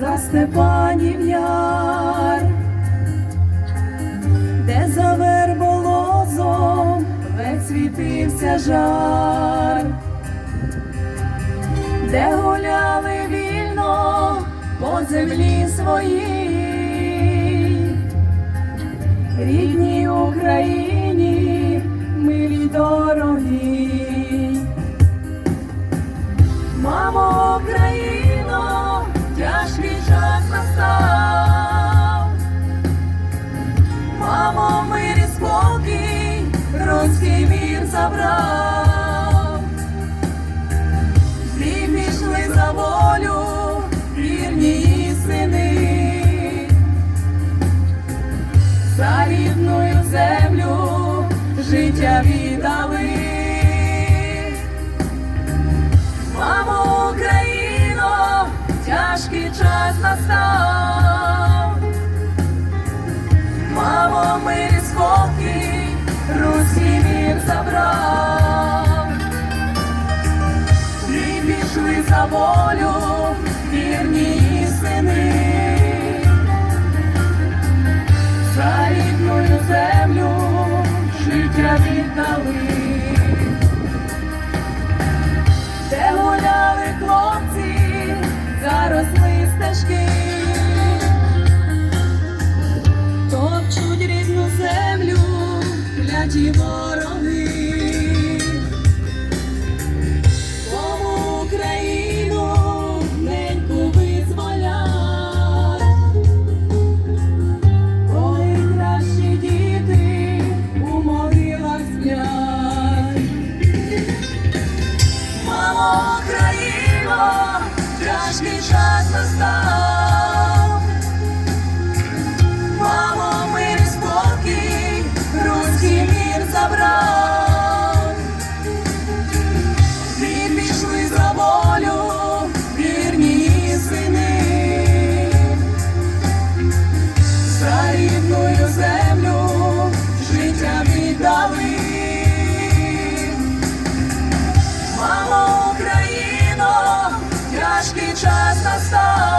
за Степанів яр, де за верболозом ледь жар, де гуляли вільно по землі своїй, рідній Україні, милі дорогі. Мамо, забрав. Всі пішли за волю, вірні сини. За рідною землю життя віддали. Мамо, Україно, тяжкий час настав. Мамо, мир і спокій, руський забрав. І пішли за волю, вірні сини. За рідною землю тяжкий час настав.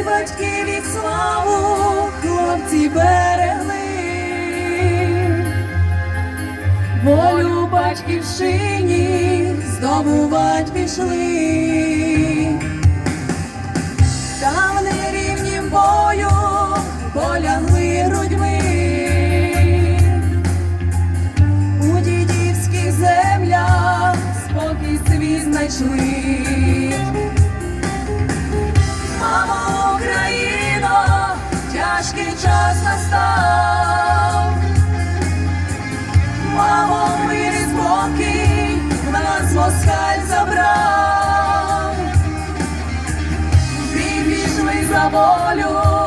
Честь батьків і славу хлопці берегли, волю батьківщині здобувать пішли, там нерівнім бою полягли грудьми, у дідівських землях спокій свій знайшли. Москаль забрав. ти пішли за волю,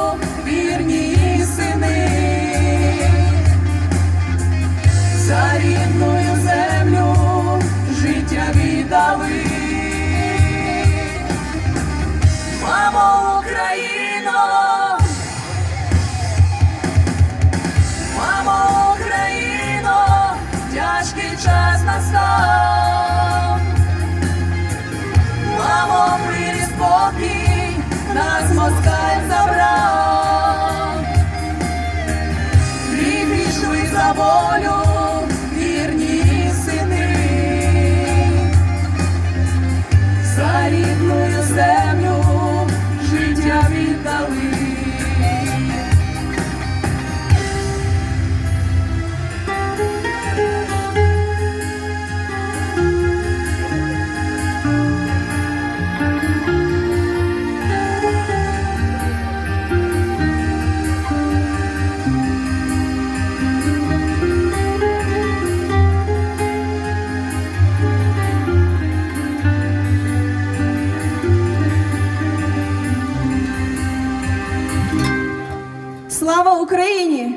Україні!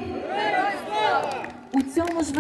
У цьому ж